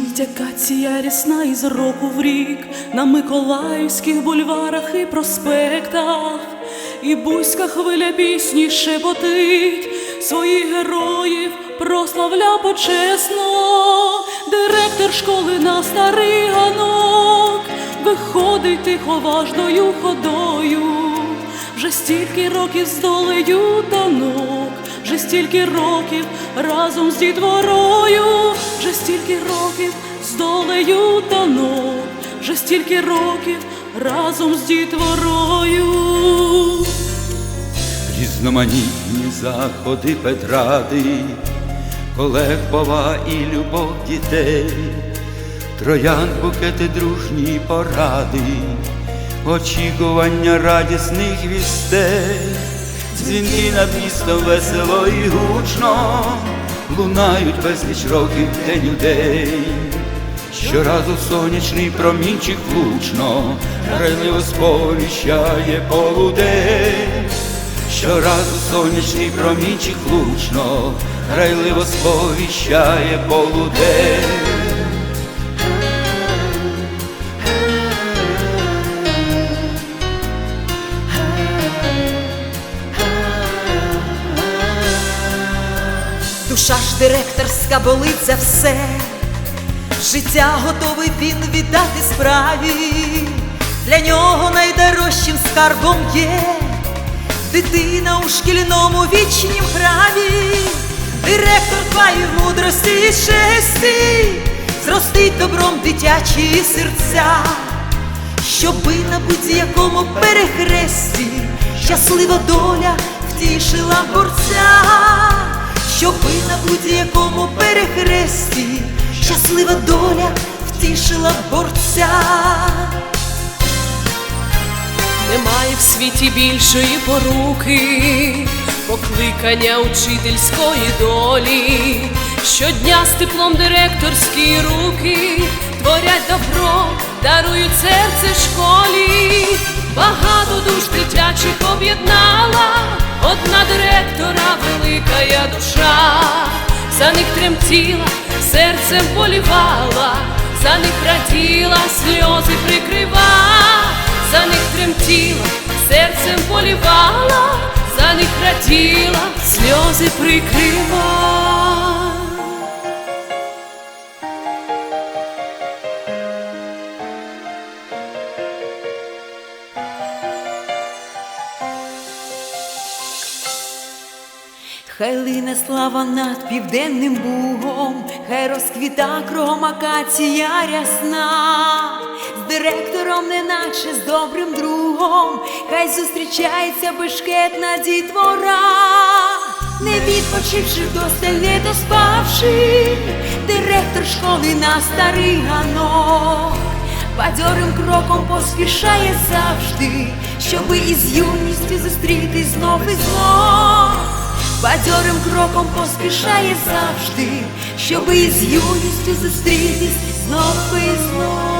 Шумить акація рясна із року в рік. На миколаївських бульварах і проспектах, і бузька хвиля пісні шепотить. Своїх героїв прославля почесно, директор школи на старий ганок. Виходить тихо важною ходою, вже стільки років з долею стільки років разом з дітворою, вже стільки років з долею танок, вже стільки років разом з дітворою. Різноманітні заходи Петради, колег пова і любов дітей, троян букети дружні поради, очікування радісних вістей, дзвінки над містом весело і гучно, лунають безліч років день у день. Щоразу сонячний промінчик влучно, грайливо сповіщає полудень. Щоразу сонячний промінчик влучно, грайливо сповіщає полудень. Ж директорська болить за все, життя готовий він віддати справі, для нього найдорожчим скарбом є дитина у шкільному вічнім храмі, директор дбає мудрості і честі, зростить добром дитячі серця, щоби на будь-якому перехресті щаслива доля втішила борця щоби на будь-якому перехресті щаслива доля втішила борця. Немає в світі більшої поруки, покликання учительської долі. Щодня з теплом директорські руки творять добро, дарують серце школі. Багато душ дитячих об'єднала, одна директора велика я душа, за них тремтіла, серцем болівала, за них раділа, сльози прикрива за них тремтіла, серцем болівала, за них раділа, сльози прикрива. Хай лине слава над південним бугом, хай розквіта кругом акація рясна, з директором, неначе з добрим другом, хай зустрічається бешкетна дітвора, не відпочивши вдосталь, не доспавши, директор школи на старий ганок. Бадьорим кроком поспішає завжди, щоби із юністю зустрітись знов і знов. Бадьорим кроком поспішає завжди, щоби із юністю зустрітись знов і знов.